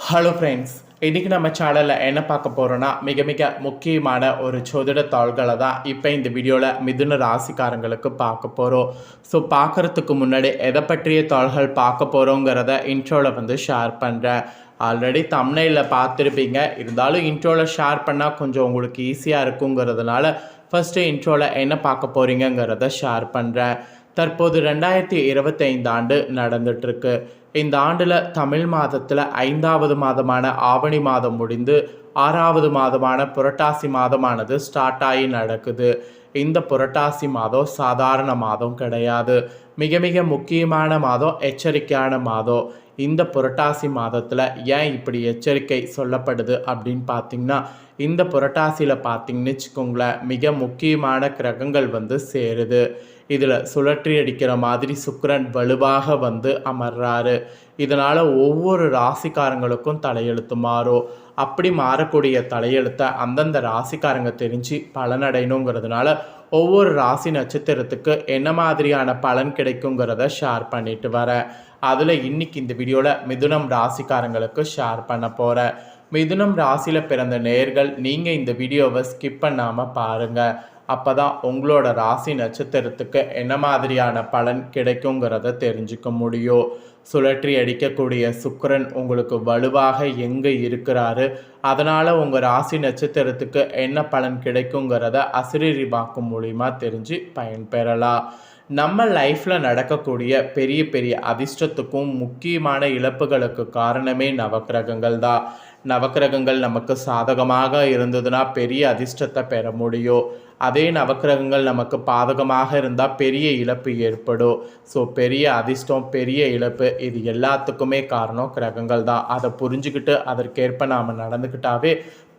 Hello friends இன்றைக்கி நம்ம சேனலில் என்ன பார்க்க போகிறோன்னா மிக மிக முக்கியமான ஒரு சோதிட தாள்களை தான் இப்போ இந்த வீடியோவில் மிதுன ராசிக்காரங்களுக்கு பார்க்க போகிறோம் ஸோ பார்க்குறதுக்கு முன்னாடி எதை பற்றிய தாள்கள் பார்க்க போகிறோங்கிறத இன்ட்ரோவில் வந்து ஷேர் பண்ணுறேன் ஆல்ரெடி தம்னையில் பார்த்துருப்பீங்க. இருந்தாலும் இன்ட்ரோவில் ஷேர் பண்ணால் கொஞ்சம் உங்களுக்கு ஈஸியாக இருக்குங்கிறதுனால ஃபஸ்ட்டு இன்ட்ரோவில் என்ன பார்க்க போகிறீங்கங்கிறத ஷேர் பண்ணுறேன் தற்போது ரெண்டாயிரத்தி இருபத்தைந்து ஆண்டு நடந்துட்டுருக்கு. இந்த ஆண்டில் தமிழ் மாதத்தில் ஐந்தாவது மாதமான ஆவணி மாதம் முடிந்து ஆறாவது மாதமான புரட்டாசி மாதமானது ஸ்டார்ட் ஆகி நடக்குது. இந்த புரட்டாசி மாதம் சாதாரண மாதம் கிடையாது. மிக மிக முக்கியமான மாதம் எச்சரிக்கையான மாதம். இந்த புரட்டாசி மாதத்தில் ஏன் இப்படி எச்சரிக்கை சொல்லப்படுது அப்படின்னு பார்த்தீங்கன்னா இந்த புரட்டாசியில் பார்த்தீங்கன்னு வச்சுக்கோங்களேன் மிக முக்கியமான கிரகங்கள் வந்து சேருது. இதில் சுழற்றி அடிக்கிற மாதிரி சுக்கரன் வலுவாக வந்து அமர்றாரு. இதனால் ஒவ்வொரு ராசிக்காரங்களுக்கும் தலையெழுத்து மாறும். அப்படி மாறக்கூடிய தலையெழுத்தை அந்தந்த ராசிக்காரங்க தெரிஞ்சு பலனடையணுங்கிறதுனால ஒவ்வொரு ராசி நட்சத்திரத்துக்கு என்ன மாதிரியான பலன் கிடைக்குங்கிறத ஷேர் பண்ணிட்டு வரேன் அதில் இன்னைக்கு இந்த வீடியோவில் மிதுனம் ராசிக்காரங்களுக்கு ஷேர் பண்ண போகிறேன் மிதுனம் ராசியில் பிறந்த நேர்கள் நீங்கள் இந்த வீடியோவை ஸ்கிப் பண்ணாமல் பாருங்கள் அப்போ தான் உங்களோட ராசி நட்சத்திரத்துக்கு என்ன மாதிரியான பலன் கிடைக்குங்கிறத தெரிஞ்சுக்க முடியும். சுழற்றி அடிக்கக்கூடிய சுக்கரன் உங்களுக்கு வலுவாக எங்கே இருக்கிறாரு? அதனால் உங்கள் ராசி நட்சத்திரத்துக்கு என்ன பலன் கிடைக்குங்கிறத அசிரீரி வாக்கு மூலிமா தெரிஞ்சு பயன்பெறலாம். நம்ம லைஃப்பில் நடக்கக்கூடிய பெரிய பெரிய அதிர்ஷ்டத்துக்கும் முக்கியமான இழப்புகளுக்கு காரணமே நவக்கிரகங்கள் தான். நவக்கிரகங்கள் நமக்கு சாதகமாக இருந்ததுன்னா பெரிய அதிர்ஷ்டத்தை பெற முடியும். அதே நவக்கிரகங்கள் நமக்கு பாதகமாக இருந்தால் பெரிய இழப்பு ஏற்படும். ஸோ பெரிய அதிர்ஷ்டம் பெரிய இழப்பு இது எல்லாத்துக்குமே காரணம் கிரகங்கள் தான். அதை புரிஞ்சுக்கிட்டு அதற்கேற்ப நாம் நடந்துக்கிட்டாவே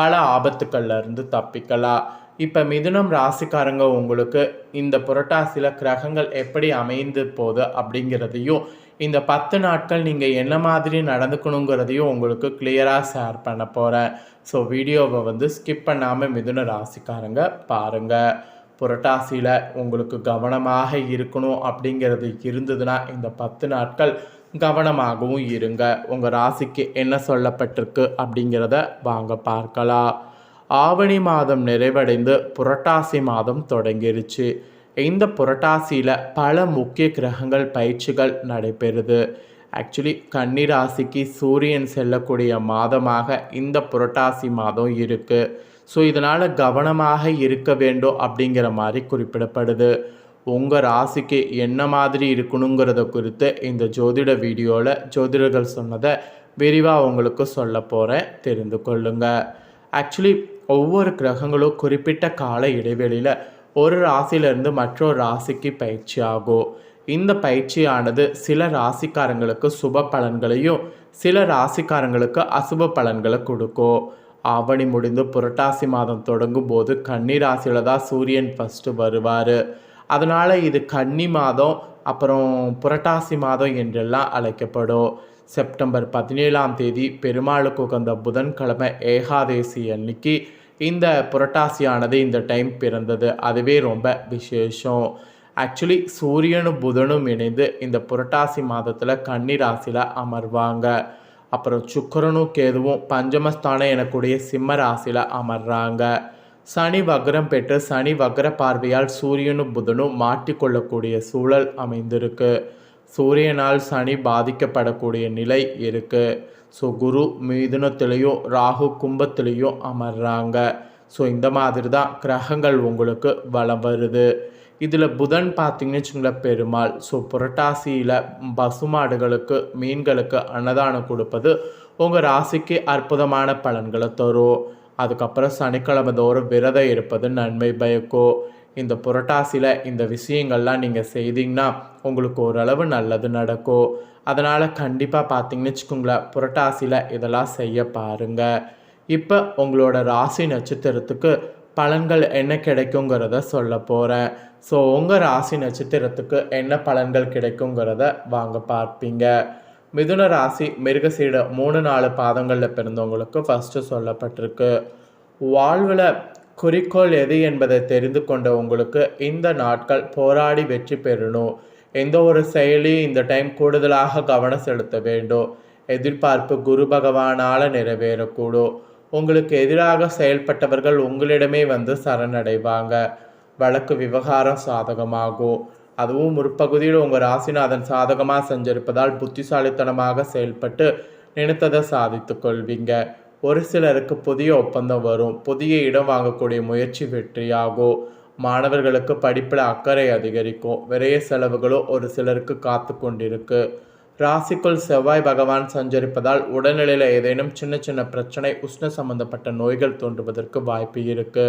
பல ஆபத்துக்கள்லேருந்து தப்பிக்கலாம். இப்போ மிதுனம் ராசிக்காரங்க உங்களுக்கு இந்த புரட்டாசியில் கிரகங்கள் எப்படி அமைந்து போகுது அப்படிங்கிறதையும் இந்த பத்து நாட்கள் நீங்கள் என்ன மாதிரி நடந்துக்கணுங்கிறதையும் உங்களுக்கு கிளியராக ஷேர் பண்ண போகிறேன் ஸோ வீடியோவை வந்து ஸ்கிப் பண்ணாமல் மிதுன ராசிக்காரங்க பாருங்கள் புரட்டாசியில் உங்களுக்கு கவனமாக இருக்கணும் அப்படிங்கிறது இருந்ததுன்னா இந்த பத்து நாட்கள் கவனமாகவும் இருங்க. உங்கள் ராசிக்கு என்ன சொல்லப்பட்டிருக்கு அப்படிங்கிறத வாங்க பார்க்கலாம். ஆவணி மாதம் நிறைவடைந்து புரட்டாசி மாதம் தொடங்கிருச்சு. இந்த புரட்டாசியில் பல முக்கிய கிரகங்கள் பயிற்சிகள் நடைபெறுது. ஆக்சுவலி கன்னிராசிக்கு சூரியன் செல்லக்கூடிய மாதமாக இந்த புரட்டாசி மாதம் இருக்குது ஸோ இதனால் கவனமாக இருக்க வேண்டும் அப்படிங்கிற மாதிரி குறிப்பிடப்படுது. உங்கள் ராசிக்கு என்ன மாதிரி இருக்கணுங்கிறத குறித்து இந்த ஜோதிட வீடியோவில் ஜோதிடர்கள் சொன்னதை விரிவாக உங்களுக்கு சொல்ல போகிறேன் தெரிந்து கொள்ளுங்கள் ஆக்சுவலி ஒவ்வொரு கிரகங்களும் குறிப்பிட்ட கால இடைவெளியில் ஒரு ராசியிலிருந்து மற்றொரு ராசிக்கு பயிற்சி ஆகும். இந்த பயிற்சியானது சில ராசிக்காரங்களுக்கு சுப பலன்களையும் சில ராசிக்காரங்களுக்கு அசுப பலன்களை கொடுக்கும். ஆவணி முடிந்து புரட்டாசி மாதம் தொடங்கும் போது கன்னி ராசியில் தான் சூரியன் ஃபஸ்ட்டு வருவார். அதனால் இது கன்னி மாதம் அப்புறம் புரட்டாசி மாதம் என்றெல்லாம் அழைக்கப்படும். செப்டம்பர் பதினேழாம் தேதி பெருமாளுக்கு உகந்த புதன்கிழமை ஏகாதேசி அன்னைக்கு இந்த புரட்டாசியானது இந்த டைம் பிறந்தது அதுவே ரொம்ப விசேஷம். ஆக்சுவலி சூரியனும் புதனும் இணைந்து இந்த புரட்டாசி மாதத்தில் கன்னி ராசியில் அமர்வாங்க. அப்புறம் சுக்கரனும் கேதுவும் பஞ்சமஸ்தானம் எனக்கூடிய சிம்ம ராசியில் அமர்றாங்க. சனி வக்ரம் பெற்று சனி வக்ர பார்வையால் சூரியனும் புதனும் மாட்டிக்கொள்ளக்கூடிய சூழல் அமைந்திருக்கு. சூரியனால் சனி பாதிக்கப்படக்கூடிய நிலை இருக்குது ஸோ குரு மிதுனத்திலையும் ராகு கும்பத்திலையும் அமர்றாங்க. ஸோ இந்த மாதிரி தான் கிரகங்கள் உங்களுக்கு வளம் வருது. இதில் புதன் பார்த்திங்கன்னு வச்சுங்களேன் பெருமாள். ஸோ புரட்டாசியில் பசுமாடுகளுக்கு மீன்களுக்கு அன்னதானம் கொடுப்பது உங்கள் ராசிக்கு அற்புதமான பலன்களை தரும். அதுக்கப்புறம் சனிக்கிழமை தோறும் விரதம் இருப்பது நன்மை பயக்கும் இந்த புரட்டாசியில் இந்த விஷயங்கள்லாம் நீங்கள் செய்தீங்கன்னா உங்களுக்கு ஓரளவு நல்லது நடக்கும். அதனால் கண்டிப்பாக பார்த்தீங்கன்னு வச்சுக்கோங்களேன் புரட்டாசியில் இதெல்லாம் செய்ய பாருங்கள் இப்போ உங்களோட ராசி நட்சத்திரத்துக்கு பலன்கள் என்ன கிடைக்குங்கிறத சொல்ல போகிறேன் ஸோ உங்கள் ராசி நட்சத்திரத்துக்கு என்ன பலன்கள் கிடைக்குங்கிறத வாங்க பார்ப்பீங்க. மிதுன ராசி மிருகசீட மூணு நாலு பாதங்களில் பிறந்தவங்களுக்கு ஃபஸ்ட்டு சொல்லப்பட்டிருக்கு. வாழ்வில் குறிக்கோள் எது என்பதை தெரிந்து கொண்ட உங்களுக்கு இந்த நாட்கள் போராடி வெற்றி பெறணும். எந்த ஒரு செயலியும் இந்த டைம் கூடுதலாக கவனம் செலுத்த வேண்டும். எதிர்பார்ப்பு குரு பகவானால் நிறைவேறக்கூடும். உங்களுக்கு எதிராக செயல்பட்டவர்கள் உங்களிடமே வந்து சரணடைவாங்க. வழக்கு விவகாரம் சாதகமாகும். அதுவும் முற்பகுதியில் உங்கள் ராசிநாதன் சாதகமாக செஞ்சிருப்பதால் புத்திசாலித்தனமாக செயல்பட்டு நினைத்ததை சாதித்து கொள்வீங்க. ஒரு சிலருக்கு புதிய ஒப்பந்தம் வரும். புதிய இடம் வாங்கக்கூடிய முயற்சி வெற்றியாகும் மாணவர்களுக்கு படிப்பில் அக்கறை அதிகரிக்கும் விரைய செலவுகளும் ஒரு சிலருக்கு காத்து கொண்டிருக்கு. ராசிக்குள் செவ்வாய் பகவான் சஞ்சரிப்பதால் உடல்நிலையில் ஏதேனும் சின்ன சின்ன பிரச்சனை உஷ்ண சம்பந்தப்பட்ட நோய்கள் தோன்றுவதற்கு வாய்ப்பு இருக்கு.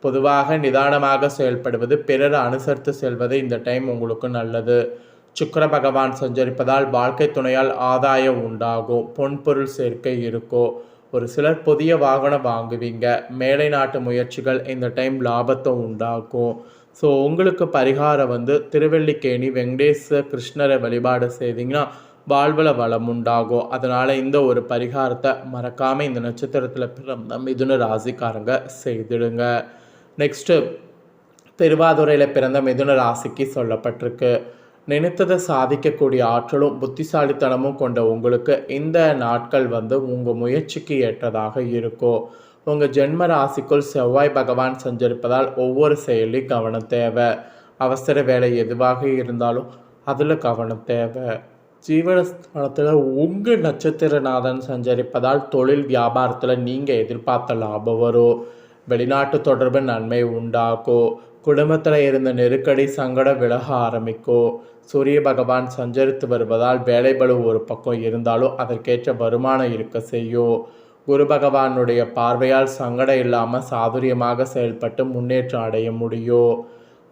பொதுவாக நிதானமாக செயல்படுவது பிறர் அனுசரித்து செல்வது இந்த டைம் உங்களுக்கு நல்லது. சுக்கர பகவான் சஞ்சரிப்பதால் வாழ்க்கை துணையால் ஆதாயம் உண்டாகும். பொன்பொருள் சேர்க்கை இருக்கும் ஒரு சிலர் புதிய வாகனம் வாங்குவீங்க. மேலை நாட்டு முயற்சிகள் இந்த டைம் லாபத்தை உண்டாக்கும். ஸோ உங்களுக்கு பரிகாரம் வந்து திருவெள்ளிக்கேணி வெங்கடேச கிருஷ்ணரை வழிபாடு செய்தீங்கன்னா வாழ்வில் வளம் உண்டாகும். அதனால் இந்த ஒரு பரிகாரத்தை மறக்காமல் இந்த நட்சத்திரத்தில் பிறந்த மிதுன ராசிக்காரங்க செய்திடுங்க. நெக்ஸ்ட்டு திருவாதுரையில் பிறந்த மிதுன ராசிக்கு சொல்லப்பட்டிருக்கு. நினைத்ததை சாதிக்கக்கூடிய ஆற்றலும் புத்திசாலித்தனமும் கொண்ட உங்களுக்கு இந்த நாட்கள் வந்து உங்கள் முயற்சிக்கு ஏற்றதாக இருக்கும் உங்கள் ஜென்ம ராசிக்குள் செவ்வாய் பகவான் சஞ்சரிப்பதால் ஒவ்வொரு செயலையும் கவனம் தேவை. அவசர வேலை எதுவாக இருந்தாலும் அதில் கவனம் தேவை. ஜீவனஸ்தானத்தில் உங்கள் நட்சத்திரநாதன் சஞ்சரிப்பதால் தொழில் வியாபாரத்தில் நீங்கள் எதிர்பார்த்த லாபம் வரும். வெளிநாட்டு தொடர்பு நன்மை உண்டாக்கும். குடும்பத்தில் இருந்த நெருக்கடி சங்கடம் விலக ஆரம்பிக்கும் சூரிய பகவான் சஞ்சரித்து வருவதால் வேலைபளு ஒரு பக்கம் இருந்தாலும் அதற்கேற்ற வருமானம் இருக்க செய்யும் குரு பகவானுடைய பார்வையால் சங்கடம் இல்லாமல் சாதுரியமாக செயல்பட்டு முன்னேற்றம் அடைய முடியும்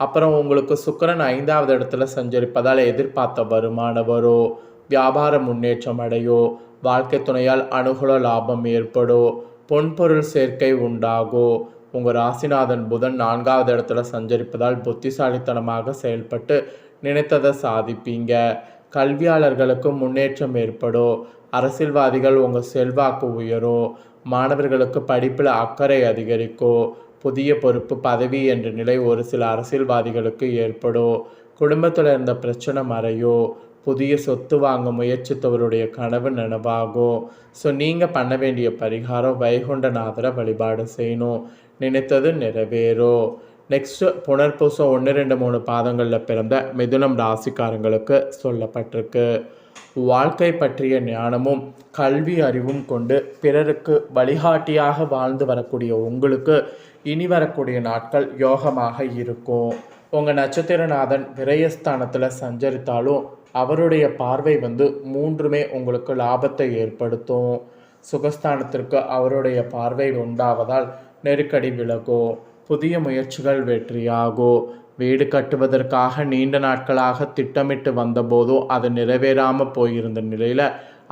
அப்புறம் உங்களுக்கு சுக்கிரன் ஐந்தாவது இடத்துல சஞ்சரிப்பதால் எதிர்பார்த்த வருமானம் வரும் வியாபார முன்னேற்றம் அடையும் வாழ்க்கை துணையால் அனுகூல லாபம் ஏற்படும் பொன்பொருள் சேர்க்கை உண்டாகும் உங்கள் ராசிநாதன் புதன் நான்காவது இடத்துல சஞ்சரிப்பதால் புத்திசாலித்தனமாக செயல்பட்டு நினைத்ததை சாதிப்பீங்க. கல்வியாளர்களுக்கு முன்னேற்றம் ஏற்படும். அரசியல்வாதிகள் உங்கள் செல்வாக்கு உயரும். மாணவர்களுக்கு படிப்பில் அக்கறை அதிகரிக்கும். புதிய பொறுப்பு பதவி என்ற நிலை ஒரு சில அரசியல்வாதிகளுக்கு ஏற்படும். குடும்பத்தில் இருந்த பிரச்சனை மறையும். புதிய சொத்து வாங்க முயற்சித்தவருடைய கனவு நனவாகும் ஸோ நீங்கள் பண்ண வேண்டிய பரிகாரம் வைகுண்டநாதரை வழிபாடு செய்யணும். நினைத்தது நிறைவேறும் நெக்ஸ்ட்டு புனர்பூசம் ஒன்று ரெண்டு மூணு பாதங்களில் பிறந்த மிதுனம் ராசிக்காரங்களுக்கு சொல்லப்பட்டிருக்கு. வாழ்க்கை பற்றிய ஞானமும் கல்வி அறிவும் கொண்டு பிறருக்கு வழிகாட்டியாக வாழ்ந்து வரக்கூடிய உங்களுக்கு இனி வரக்கூடிய நாட்கள் யோகமாக இருக்கும். உங்கள் நட்சத்திரநாதன் விரயஸ்தானத்தில் சஞ்சரித்தாலும் அவருடைய பார்வை வந்து மூன்றுமே உங்களுக்கு லாபத்தை ஏற்படுத்தும். சுகஸ்தானத்திற்கு அவருடைய பார்வை உண்டாவதால் நெருக்கடி விலகும். புதிய முயற்சிகள் வெற்றியாகும். வீடு கட்டுவதற்காக நீண்ட நாட்களாக திட்டமிட்டு வந்தபோதும் அது நிறைவேறாமல் போயிருந்த நிலையில்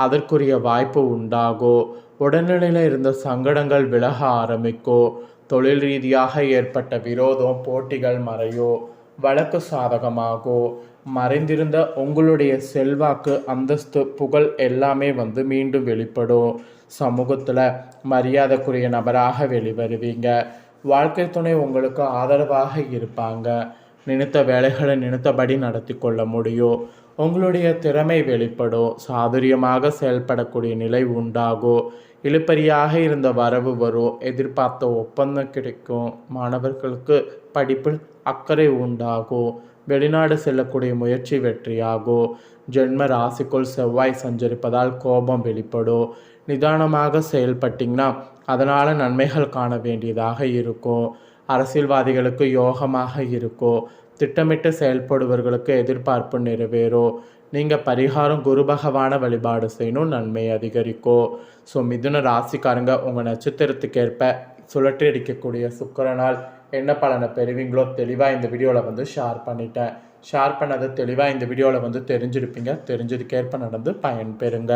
அதற்குரிய வாய்ப்பு உண்டாகும். உடல்நிலையில் இருந்த சங்கடங்கள் விலக ஆரம்பிக்கும். தொழில் ரீதியாக ஏற்பட்ட விரோதம் போட்டிகள் மறையோ வழக்கு சாதகமாகும் மறைந்திருந்த உங்களுடைய செல்வாக்கு அந்தஸ்து புகழ் எல்லாமே வந்து மீண்டும் வெளிப்படும். சமூகத்தில் மரியாதைக்குரிய நபராக வெளிவருவீங்க. வாழ்க்கை துணை உங்களுக்கு ஆதரவாக இருப்பாங்க. நினைத்த வேலைகளை நினைத்தபடி நடத்தி கொள்ள முடியும். உங்களுடைய திறமை வெளிப்படும். சாதுரியமாக செயல்படக்கூடிய நிலை உண்டாகும். இழுப்பறியாக இருந்த வரவு வரும் எதிர்பார்த்த ஒப்பந்தம் கிடைக்கும். மாணவர்களுக்கு படிப்பில் அக்கறை உண்டாகும் வெளிநாடு செல்லக்கூடிய முயற்சி வெற்றியாகும் ஜென்ம ராசிக்குள் செவ்வாய் சஞ்சரிப்பதால் கோபம் வெளிப்படும் நிதானமாக செயல்பட்டிங்கன்னா அதனால் நன்மைகள் காண வேண்டியதாக இருக்கும் அரசியல்வாதிகளுக்கு யோகமாக இருக்கும் திட்டமிட்டு செயல்படுபவர்களுக்கு எதிர்பார்ப்பு நிறைவேறும் நீங்கள் பரிகாரம் குரு பகவான வழிபாடு செய்யணும் நன்மை அதிகரிக்கும் ஸோ மிதுன ராசிக்காரங்க உங்கள் நட்சத்திரத்துக்கு ஏற்ப சுழற்றி அடிக்கக்கூடிய சுக்கரனால் என்ன பலனை பெறுவீங்களோ தெளிவாக இந்த வீடியோவில் வந்து ஷேர் பண்ணிட்டேன். ஷேர் பண்ணதை தெளிவாக இந்த வீடியோவில் வந்து தெரிஞ்சிருப்பீங்க. தெரிஞ்சதுக்கேற்ப நடந்து பயன்பெறுங்க.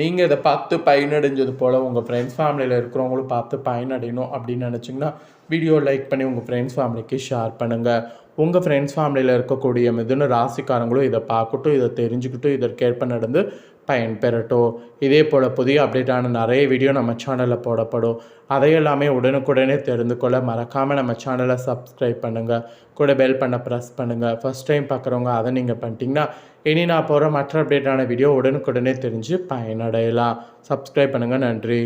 நீங்கள் இதை பார்த்து பயனடைஞ்சது போல் உங்கள் ஃப்ரெண்ட்ஸ் ஃபேமிலியில் இருக்கிறவங்களும் பார்த்து பயனடையணும் அப்படின்னு நினச்சிங்கன்னா வீடியோ லைக் பண்ணி உங்கள் ஃப்ரெண்ட்ஸ் ஃபேமிலிக்கு ஷேர் பண்ணுங்கள் உங்கள் ஃப்ரெண்ட்ஸ் ஃபேமிலியில் இருக்கக்கூடிய மிதுன ராசிக்காரங்களும் இதை பார்க்கட்டும் இதை தெரிஞ்சுக்கிட்டும் இதற்கேற்ப நடந்து பயன்பெறட்டும். இதே போல் புதிய அப்டேட்டான நிறைய வீடியோ நம்ம சேனலில் போடப்படும். அதையெல்லாமே உடனுக்குடனே தெரிந்து கொள்ள மறக்காமல் நம்ம சேனலை சப்ஸ்கிரைப் பண்ணுங்கள் கூட பெல் பண்ண ப்ரெஸ் பண்ணுங்கள் ஃபஸ்ட் டைம் பார்க்குறவங்க அதை நீங்கள் பண்ணிட்டீங்கன்னா இனி நான் போகிற மற்ற அப்டேட்டான வீடியோ உடனுக்குடனே தெரிஞ்சு பயனடையலாம். சப்ஸ்கிரைப் பண்ணுங்கள் நன்றி.